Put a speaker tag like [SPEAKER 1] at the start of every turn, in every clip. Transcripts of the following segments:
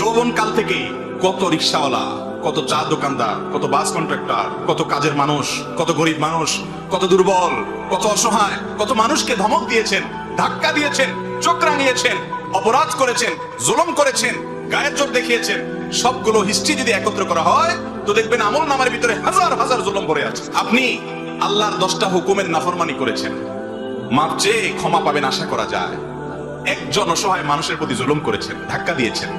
[SPEAKER 1] যৌবন কাল থেকে কত রিক্সাওয়ালা, কত চা দোকানদার, কত বাস কন্ট্রাক্টর, কত কাজের মানুষ, কত গরিব মানুষ, কত দুর্বল, কত অসহায়, কত মানুষকে ধমক দিয়েছেন, ধাক্কা দিয়েছেন, চোখ রাঙিয়েছেন, অপরাধ করেছেন, জুলুম করেছেন, গায়ের জোর দেখিয়েছেন, সবগুলো হিস্ট্রি যদি একত্র করা হয়, তো দেখবেন আমল নামার ভিতরে হাজার হাজার জুলম ভরে আছে। আপনি আল্লাহর দশটা হুকুমের নাফরমানি করেছেন। মাপ চেয়ে ক্ষমা পাবেন আশা করা যায়। একজন অসহায় মানুষের প্রতি জুলুম করেছেন, ধাক্কা দিয়েছেন।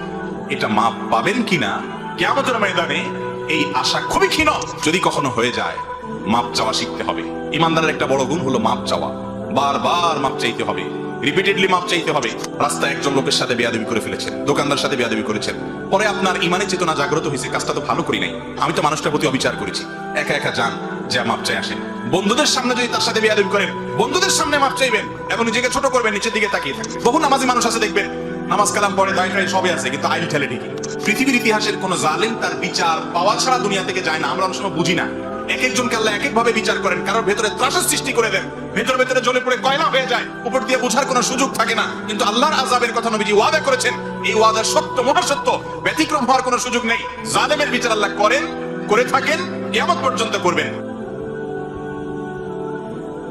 [SPEAKER 1] এটা মাপ পাবেন কিনা? কেমতের ময়দানে এই আশা খুবই ক্ষীণ। যদি কখনো হয়ে যায়, মাপ চাওয়া শিখতে হবে। ইমানদারের একটা বড় গুণ হলো মাপ চাওয়া। বারবার মাপ চাইতে হবে। রিপিটেডলি মাপ চাইতে হবে। রাস্তায় একজন লোকের সাথে বেয়াদবি করে ফেলেছেন দোকানদার সাথে বেয়াদবি করেছেন। পরে আপনার ইমানের চেতনা জাগ্রত হয়েছে, কাজটা তো ভালো করি নাই। আমি তো মানুষটার প্রতি অবিচার করেছি। একা একা যান, যে মাপ চাই আসেন। বন্ধুদের সামনে যদি তার সাথে বেয়াদবি করেন, বন্ধুদের সামনে মাপ চাইবেন। এবং নিজেকে ছোট করবেন, নিচের দিকে তাকিয়ে থাকবেন। বহু নামাজি মানুষ আছে, দেখবেন নামাজ কালাম পড়ে দায় খায় সবই আছে, কিন্তু আইন ঠেলে ঠিকই। পৃথিবীর ইতিহাসের কোন জালেম তার বিচার, পাওয়া ছাড়া দুনিয়া থেকে যায় না, আমরা অনেক সময় বুঝি না। এক একজনকে আল্লাহ এক এক ভাবে বিচার করেন, কারোর ভেতরে ত্রাসের সৃষ্টি করে দেন, ভেতর ভেতরে জ্বলে পড়ে কয়লা হয়ে যায়, উপর দিয়ে বোঝার কোনো সুযোগ থাকে না। কিন্তু আল্লাহর আজাবের কথা নবীজি ওয়াদা করেছেন, এই ওয়াদা সত্য, মহাসত্য, ব্যতিক্রম হওয়ার কোনো সুযোগ নেই। জালেমের বিচার আল্লাহ করেন, করে থাকেন কেমন পর্যন্ত করবেন।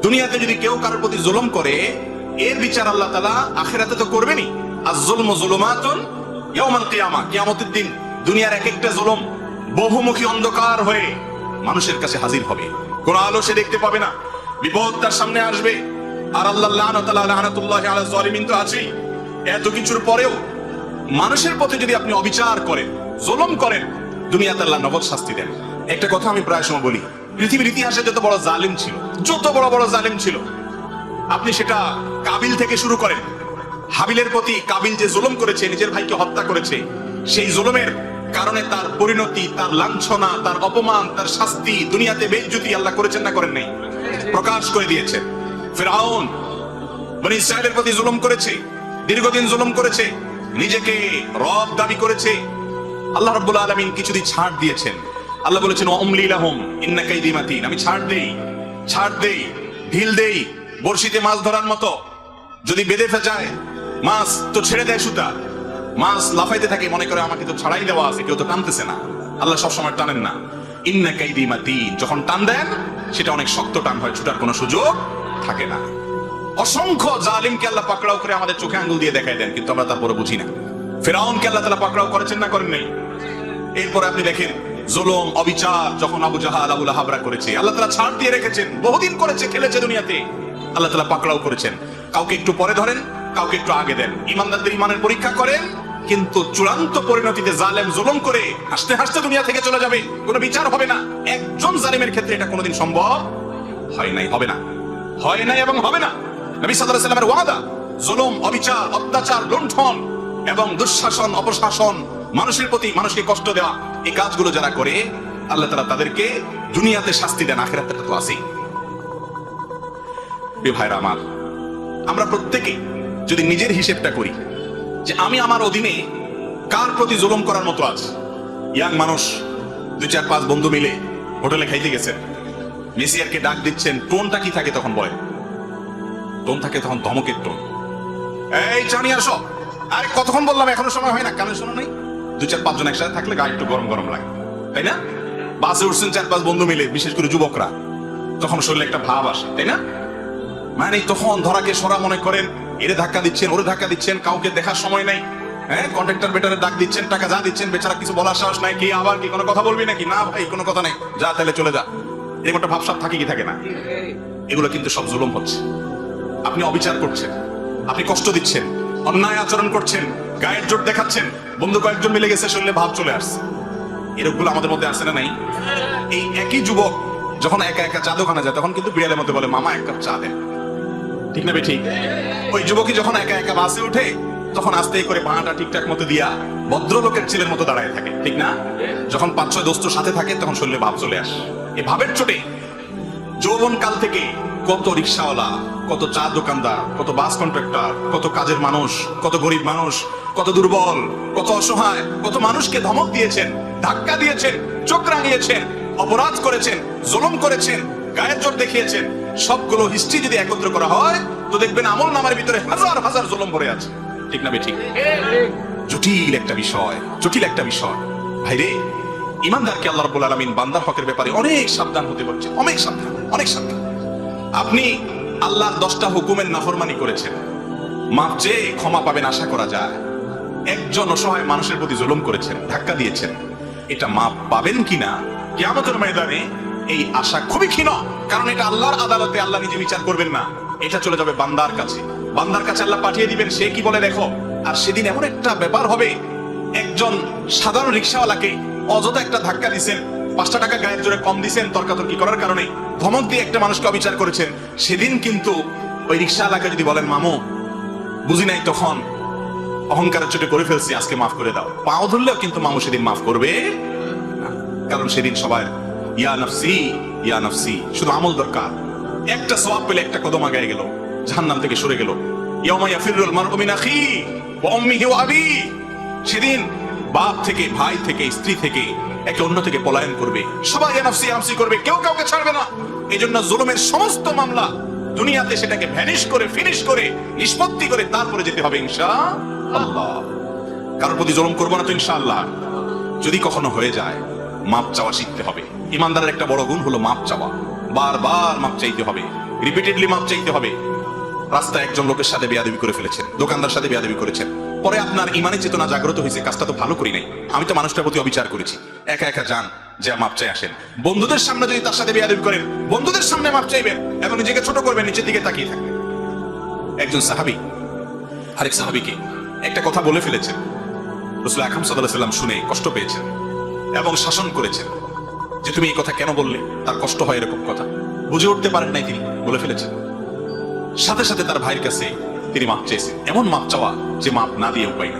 [SPEAKER 1] দুনিয়াতে যদি কেউ কারোর প্রতি জুলুম করে, এর বিচার আল্লাহ তালা আখেরাতে তো করবেনই। আর জুলম দিন দুনিয়ার এক একটা জুলুম বহুমুখী অন্ধকার হয়ে মানুষের কাছে হাজির হবে। কোন আলো সে দেখতে পাবে না, বিপদ তার সামনে আসবে। আর আল্লাহ তো আছেই। এত কিছুর পরেও মানুষের পথে যদি আপনি অবিচার করেন, জুলুম করেন, দুনিয়াতে আল্লাহ নগদ শাস্তি দেন। একটা কথা আমি প্রায় সময় বলি, পৃথিবীর ইতিহাসে যত বড় জালিম ছিল, যত বড় বড় জালিম ছিল, আপনি সেটা কাবিল থেকে শুরু করেন হাবিলের প্রতি কাবিল যে জুলুম করেছে, নিজের ভাইকে হত্যা করেছে, সেই জুলুমের কারণে তার পরিণতি, তার লাঞ্ছনা, তার অপমান, তার শাস্তি দুনিয়াতে বেজ্জুতি আল্লাহ করেছেন না করেন নাই। প্রকাশ করে দিয়েছেন ফেরাউন মানে ইসরায়েলের প্রতি জুলুম করেছে, দীর্ঘদিন জুলুম করেছে, নিজেকে রব দাবি করেছে। আল্লাহ রাব্বুল আলামিন কিছুদিন ছাড় দিয়েছেন। আল্লাহ বলেছেন অমলি লাহুম, ইন্না কাইদি মাতিন। আমি ছাড় দেই ছাড় দেই, ঢিল দেই, বড়শিতে মাছ ধরার মতো। যদি বেঁধে ফেজায় মাছ তো ছেড়ে দেয় সুতা। মাছ লাফাইতে থাকে, মনে করে আমাকে তো ছাড়াই দেওয়া আছে, কেউ তো টানতেছে না। আল্লাহ সবসময় টানেন না। ইন্না কাইদি যখন টান দেন, সেটা অনেক শক্ত টান হয়, ছুটার কোনো সুযোগ থাকে না। অসংখ্য জালিমকে আল্লাহ পাকড়াও করে আমাদের চোখে আঙ্গুল দিয়ে দেখাই দেন, কিন্তু আমরা তারপরে বুঝি না। ফেরাউনকে আল্লাহ তালা পাকড়াও করেছেন না করেন নাই। এরপরে আপনি দেখেন, জুলুম, অবিচার, যখন আবু জাহাল, আবু লাহাবরা করেছে, আল্লাহ তালা ছাড় দিয়ে রেখেছেন, বহুদিন করেছে, খেলেছে দুনিয়াতে। আল্লাহ তালা পাকড়াও করেছেন। কাউকে একটু পরে ধরেন কাউকে একটু আগে দেন। ইমানদারদের ইমানের পরীক্ষা করেন, কিন্তু চূড়ান্ত পরিণতিতে জালেম জুলুম করে হাসতে হাসতে দুনিয়া থেকে চলে যাবে। কোনো বিচার হবে না। একজন জালিমের ক্ষেত্রে এটা কোনোদিন সম্ভব হয় নাই, হবে না। হয় নাই এবং হবে না। নবী সাল্লাল্লাহু আলাইহি ওয়াদা, জুলুম, অবিচার, অত্যাচার, লুণ্ঠন এবং দুঃশাসন, অপশাসন, মানুষের প্রতি মানুষকে কষ্ট দেওয়া, এই কাজগুলো যারা করে, আল্লাহ তাআলা তাদেরকে দুনিয়াতে শাস্তি দেন আখিরাতে তো আছেই। ভাইরা আমার, আমরা প্রত্যেকে যদি নিজের হিসেবটা করি, যে আমি আমার অধীনে কার প্রতি জুলুম করার মতো আছি? ইয়াং মানুষ, দুই চার পাঁচ বন্ধু মিলে হোটেলে খাইতে গেছেন। মেসিয়ারকে ডাক দিচ্ছেন, টোনটা কি থাকে? তখন বয় টোন থাকে তখন ধমকের টোন। এই জানি আসো আরে, কতক্ষণ বললাম? এখনও সময় হয় না, কানে শোনো নাই? দুই চার পাঁচজন একসাথে থাকলে গা একটু গরম গরম লাগে, তাই না? বাসে উঠছেন চার পাঁচ বন্ধু মিলে, বিশেষ করে যুবকরা। তখন শরীরে একটা ভাব আসে, তাই না? মানে তখন ধরাকে সরা মনে করেন এরে ধাক্কা দিচ্ছেন, ওরে ধাক্কা দিচ্ছেন, কাউকে দেখার সময় নাই। হ্যাঁ কন্ট্রাক্টর বেটারে ডাক দিচ্ছেন, টাকা যা দিচ্ছেন, বেচারা কিছু বলার সাহস নাই, কি আবার কি কোনো কথা বলবি নাকি? না ভাই, কোনো কথা নাই। যা তাহলে চলে যা। এরকম একটা ভাবসাব থাকে কি থাকে না? এগুলো কিন্তু সব জুলুম হচ্ছে। আপনি অবিচার করছেন, আপনি কষ্ট দিচ্ছেন, অন্যায় আচরণ করছেন, গায়ের জোর দেখাচ্ছেন, বন্ধু কয়েকজন মিলে গেছে শরীরে ভাব চলে আসছে। এরকমগুলো আমাদের মধ্যে আসে না নাই? এই একই যুবক যখন একা একা চা দোকানে যায়, তখন কিন্তু বিড়ালের মধ্যে বলে, মামা, এক কাপ চা দেন। ঠিক না ঠিক। ওই যুবকই যখন একা একা বাসে উঠে, তখন আস্তে করে বাঁটা ঠিকঠাক মতো দিয়া ভদ্রলোকের ছেলের মতো দাঁড়ায় থাকে, ঠিক না? যখন পাঁচ ছয় দোস্ত সাথে থাকে, তখন শরীরে ভাব চলে আসে। এই ভাবের চোটে যৌবন কাল থেকে কত রিক্সাওয়ালা, কত চা দোকানদার, কত বাস কন্ট্রাক্টর, কত কাজের মানুষ, কত গরিব মানুষ, কত দুর্বল, কত অসহায়, কত মানুষকে ধমক দিয়েছেন, ধাক্কা দিয়েছেন, চোখ রাঙিয়েছেন, অপরাধ করেছেন, জুলুম করেছেন, গায়ের জোর দেখিয়েছেন সবগুলো হিস্ট্রি যদি একত্র করা হয়, তো দেখবেন আমল নামার ভিতরে হাজার হাজার জুলুম ভরে আছে। ঠিক না বে ঠিক? জটিল একটা বিষয়, জটিল একটা বিষয়। ভাইরে, ইমানদারকে আল্লাহ রাব্বুল আলামিন বান্দার হকের ব্যাপারে অনেক সাবধান হতে বলছে, অনেক সাবধান অনেক সাবধান। আপনি আল্লাহর দশটা হুকুমের নাফরমানি করেছেন। মাপ চেয়ে ক্ষমা পাবেন আশা করা যায়। একজন অসহায় মানুষের প্রতি জুলুম করেছেন, ধাক্কা দিয়েছেন। এটা মাপ পাবেন কিনা? কিয়ামতের ময়দানে এই আশা খুবই ক্ষীণ, কারণ এটা আল্লাহর আদালতে আল্লাহ নিজে বিচার করবেন না। এটা চলে যাবে বান্দার কাছে। বান্দার কাছে আল্লাহ পাঠিয়ে দিবেন, সে কি বলে দেখো? আর সেদিন এমন একটা ব্যাপার হবে, একজন সাধারণ রিক্সাওয়ালাকে অযথা একটা ধাক্কা দিছেন, পাঁচটা টাকা গায়ের জোরে কম দিছেন, তর্কাতর্কি করার কারণে ধমক দিয়ে একটা মানুষকে অবিচার করেছেন। সেদিন কিন্তু ওই রিক্সাওয়ালাকে যদি বলেন, মামু, বুঝি নাই তখন, অহংকারের চোটে করে ফেলছি, আজকে মাফ করে দাও। পাও ধরলেও কিন্তু মামু সেদিন মাফ করবে কারণ সেদিন সবাই শুধু আমল দরকার। একটা সওয়াব একটা কদম আগায় গেল, জাহান্নাম থেকে সরে গেল। সেদিন বাপ থেকে, ভাই থেকে, স্ত্রী থেকে, একে অন্য থেকে পলায়ন করবে। সবাই ইয়া নফসি করবে, কেউ কাউকে ছাড়বে না। এই জন্য জুলুমের সমস্ত মামলা দুনিয়াতে সেটাকে ভ্যানিশ করে, ফিনিশ করে, নিষ্পত্তি করে তারপরে যেতে হবে ইনশা আল্লাহ। কারোর প্রতি জুলুম করব না তো ইনশাআল্লাহ যদি কখনো হয়ে যায় মাপ চাওয়া শিখতে হবে। ইমানদারের একটা বড় গুণ হলো মাপ চাওয়া। বারবার মাপ চাইতে হবে। রিপিটেডলি মাপ চাইতে হবে। রাস্তায় একজন লোকের সাথে বেয়াদবি করে ফেলেছেন, দোকানদার সাথে বেয়াদবি করেছেন। পরে আপনার ইমানের চেতনা জাগ্রত হয়েছে, কাজটা তো ভালো করি নাই। আমি তো মানুষটার প্রতি অবিচার করেছি। একা একা যান, যে মাপ চাই আসেন। বন্ধুদের সামনে যদি তার সাথে বেয়াদবি করেন, বন্ধুদের সামনে মাপ চাইবেন এবং নিজেকে ছোট করবেন, নিচের দিকে তাকিয়ে থাকবেন। একজন সাহাবি, আরেক সাহাবিকে একটা কথা বলে ফেলেছেন। রসুল আকরম সাল্লাহ সাল্লাম শুনে কষ্ট পেয়েছেন। এবং শাসন করেছেন। যে তুমি এই কথা কেন বললে? তার কষ্ট হয় এরকম কথা। বুঝে উঠতে পারেন নাই তিনি, বলে ফেলেছেন। সাথে সাথে তার ভাইয়ের কাছে তিনি মাপ চেয়েছেন। এমন মাপ চাওয়া যে মাপ না দিয়ে উপায় না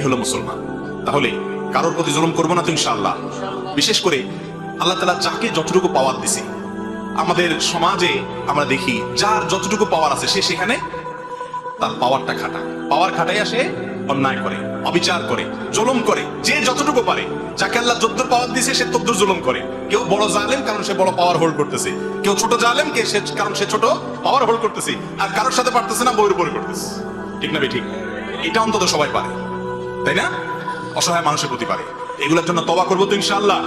[SPEAKER 1] এ হলো মুসলমান। তাহলে কারোর প্রতি জুলুম করব না তো ইনশাআল্লাহ। বিশেষ করে আল্লাহ তালা যাকে যতটুকু পাওয়ার দিছে। আমাদের সমাজে আমরা দেখি, যার যতটুকু পাওয়ার আছে সে সেখানে তার পাওয়ারটা খাটায়। পাওয়ার খাটাই আসে, অন্যায় করে। অবিচার করে, জুলুম করে, যে যতটুকু পারে। যাকে আল্লাহ যদ্দুর পাওয়ার দিছে, সে তদ্দুর জুলুম করে। কেউ বড় জালেম, কারণ সে বড় পাওয়ার হোল্ড করতেছে। কেউ ছোট জালেম, কে সে কারণ সে ছোট পাওয়ার হোল্ড করতেছে। আর কারোর সাথে পারতেছে না বইয়ের উপরে করতেছে। ঠিক না ঠিক? এটা অন্তত সবাই পারে। তাই না? অসহায় মানুষের প্রতি পারে। এগুলোর জন্য তবা করব তো ইনশাআল্লাহ।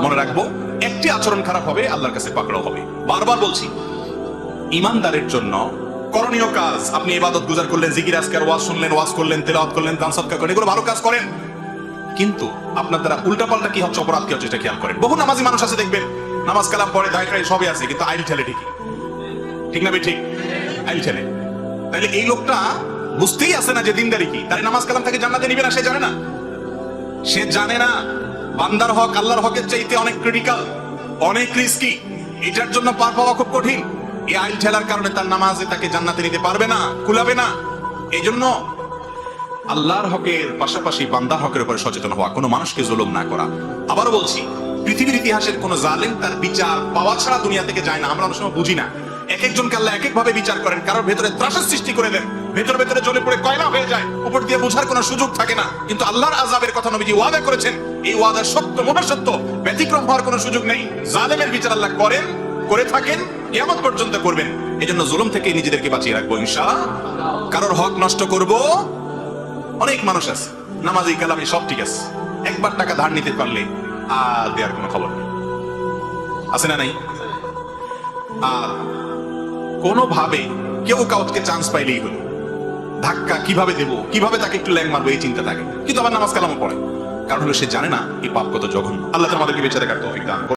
[SPEAKER 1] মনে রাখব, একটি আচরণ খারাপ হবে, আল্লাহর কাছে পাকড়াও হবে। বারবার বলছি, ইমানদারের জন্য করণীয় কাজ। আপনি ইবাদত গুজার করলেন, জিকির, আজকার, ওয়াজ শুনলেন, ওয়াজ করলেন, তেলাওয়াত করলেন, দান সদকা করেন, এগুলো ভালো কাজ করেন। কিন্তু আপনার দ্বারা উল্টাপাল্টা কি হচ্ছে, অপরাধ কি হচ্ছে এটা খেয়াল করেন। বহু নামাজি মানুষ আছে, দেখবেন, নামাজ কালাম পড়ে খাই সবই আছে, কিন্তু আইল ঠেলে ঠিকই। ঠিক না ঠিক? আইল ঠেলে। তাহলে এই লোকটা বুঝতেই আছে না যে দিনদারি কি। তাই নামাজ কালাম তাকে জান্নাতে নিবে না, সে জানে না। সে জানে না, বান্দার হক, আল্লাহর হকের চাইতে অনেক ক্রিটিক্যাল অনেক রিস্কি এটার জন্য পার পাওয়া খুব কঠিন। এই আইল ঠেলার কারণে তার নামাজে তাকে জান্নাতে নিতে পারবে না, কুলাবে না। এই জন্য আল্লাহর হকের পাশাপাশি বান্দার হকের উপরে সচেতন হওয়া, কোনো মানুষকে জুলুম না করা। আবারও বলছি, পৃথিবীর ইতিহাসের কোন জালেম তার বিচার পাওয়া ছাড়া দুনিয়া থেকে যায় না, আমরা অনেক সময় বুঝি না। এক একজনকে আল্লাহ এক এক ভাবে বিচার করেন, কারোর ভেতরে ত্রাসের সৃষ্টি করে দেন, ভেতর ভেতরে জ্বলে পড়ে কয়লা হয়ে যায়, উপর দিয়ে বোঝার কোনো সুযোগ থাকে না। কিন্তু আল্লাহর আজাবের কথা নবীজি ওয়াদা করেছেন, এই ওয়াদা সত্য মোটা সত্য ব্যতিক্রম হওয়ার কোনো সুযোগ নেই। জালেমের বিচার আল্লাহ করেন করে থাকেন, কিয়ামত পর্যন্ত করবেন। এই জন্য জুলুম থেকে নিজেদেরকে বাঁচিয়ে রাখব ইনশা কারোর হক নষ্ট করব। অনেক মানুষ আছে, নামাজি, কালামি, সব ঠিক আছে। একবার টাকা ধার নিতে পারলে আর দেওয়ার কোনো খবর নেই। আছে না নাই? আর কোনোভাবে কেউ কাউকে চান্স পাইলেই হলো। ধাক্কা কীভাবে দেবো, কীভাবে তাকে একটু ল্যাং মারবো, এই চিন্তা থাকে। কিন্তু আবার নামাজ কালামও পড়ে। কারণ হলো সে জানে না, এই পাপ কত জঘন্য। আল্লাহ আমাদেরকে বেঁচে দেখার করুন।